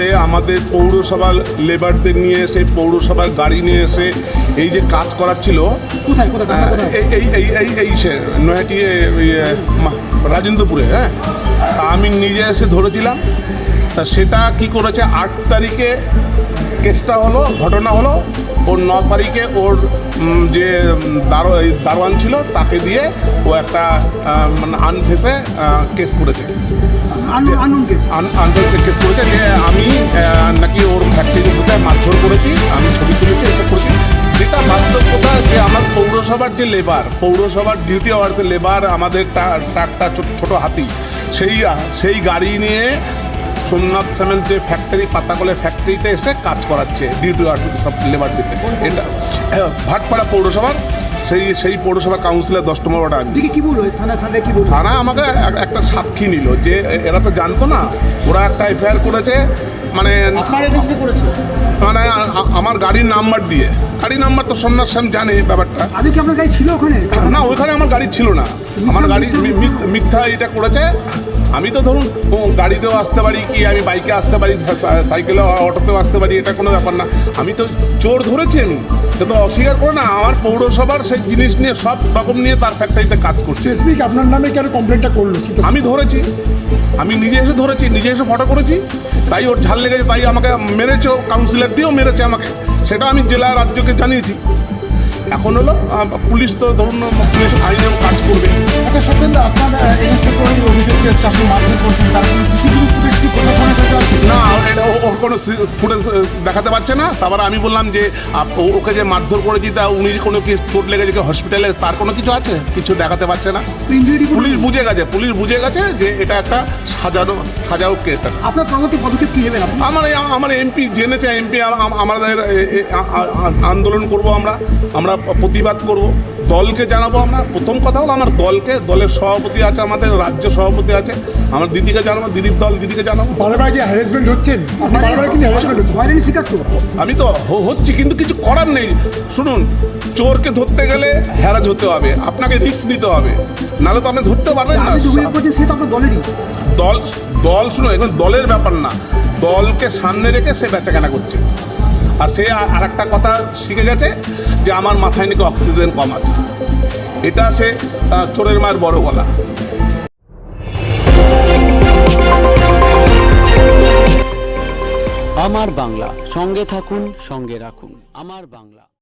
করে আমাদের পৌরসভার লেবারদের নিয়ে এসে পৌরসভার গাড়ি নিয়ে এসে এই যে কাজ করাচ্ছিল ছিল কোথায় কোথায় এই এই এই সে রাজেন্দ্রপুরে হ্যাঁ? তা আমি নিজে এসে ধরেছিলাম। তা সেটা কি করেছে আট তারিখে কেসটা হলো ঘটনা হলো ওর ন তারিখে ওর যে দারোয়ান ছিল তাকে দিয়ে ও একটা মানে আনফেসে কেস করেছে। আনফেসে কেস করেছে যে আমি নাকি ওর ফ্যাক্টরি কোথায় মারধর করেছি আমি ছবি তুলেছি এসব করেছি। যেটা বাস্তব কথা যে আমার পৌরসভার যে লেবার পৌরসভার ডিউটি আওয়ার্সের লেবার আমাদের ট্রাকটা ছোট- ছোট হাতি সেই সেই গাড়ি নিয়ে সোমনাথ স্যামেল যে ফ্যাক্টরি পাতাকলের ফ্যাক্টরিতে এসে কাজ করাচ্ছে ডিউটি সব লেবার দিতে। এটা ভাটপাড়া পৌরসভার সেই সেই পৌরসভা কাউন্সিলর দশ নম্বর ওয়ার্ড আমি কি বলল? থানা থানায় কি বলল? থানা আমাকে একটা সাক্ষী নিল যে এরা তো জানতো না ওরা একটা এফআইআর করেছে মানে করেছে? মানে আমার গাড়ির নাম্বার দিয়ে। গাড়ির নাম্বার তো সন্ন্যাস শ্যাম জানে ব্যাপারটা। আজকে কি আপনার গাড়ি ছিল ওখানে? না ওইখানে আমার গাড়ি ছিল না। আমার গাড়ি মিথ্যা এটা করেছে। আমি তো ধরুন গাড়িতেও আসতে পারি কি আমি বাইকে আসতে পারি সাইকেলে অটোতেও আসতে পারি এটা কোনো ব্যাপার না। আমি তো চোর ধরেছি আমি। সে তো অস্বীকার করে না আমার পৌরসভার সেই জিনিস নিয়ে সব রকম নিয়ে তার ফ্যাক্টরিতে কাজ করছে। স্পেসিফিক আপনার নামে কেন কমপ্লেনটা করল আমি ধরেছি। আমি নিজে এসে ধরেছি নিজে এসে ফটো করেছি। তাই ওর ঝাল লেগেছে তাই আমাকে মেরেছে কাউন্সিলর দিয়েও মেরেছে আমাকে। সেটা আমি জেলা রাজ্যকে জানিয়েছি। এখন হলো পুলিশ তো ধরুন পুলিশ আইনেও কাজ করবে। আচ্ছা সত্যেন আপনার এগেন্সটে করে অভিযোগ আপনি মারধর করছেন তার কোনো সিসিটিভি ফুটেজ কি প্রশাসনের কাছে আছে? না এটা ও- ওর কোনো ফুটেজ দেখাতে পারছে না। তারপরে আমি বললাম যে ওকে যে মারধর করেছি তা উনি কোনো কি চোট লেগেছে কি হসপিটালে তার কোনো কিছু আছে? কিছু দেখাতে পারছে না। পুলিশ বুঝে গেছে পুলিশ বুঝে গেছে যে এটা একটা সাজানো সাজাও কেস আপনার পরবর্তী পদক্ষেপ কি নেবেন আমার আমার এমপি জেনেছে এমপি আমাদের আন্দোলন করব আমরা। আমরা প্রতিবাদ করব। দলকে জানাব আমরা। প্রথম কথা হলো আমার দলকে দলের সভাপতি আছে আমাদের রাজ্য সভাপতি আছে। আমার দিদিকে জানাব দিদির দল দিদিকে জানাব। বারবার যে হ্যারাসমেন্ট হচ্ছেন আমি তো হ- হচ্ছি কিন্তু কিছু করার নেই। শুনুন চোরকে ধরতে গেলে হ্যারাজ হতে হবে আপনাকে রিস্ক নিতে হবে। নাহলে তো আপনি ধরতে পারবেন না। দল দল শুনুন এখন দলের ব্যাপার না। দলকে সামনে রেখে সে বেচাকেনা করছে। আর সে আর একটা কথা শিখে গেছে যে আমার মাথায় নাকি অক্সিজেন কম আছে। এটা সে চোরের মায়ের বড় গলা। আমার বাংলা, সঙ্গে থাকুন, সঙ্গে রাখুন। আমার বাংলা।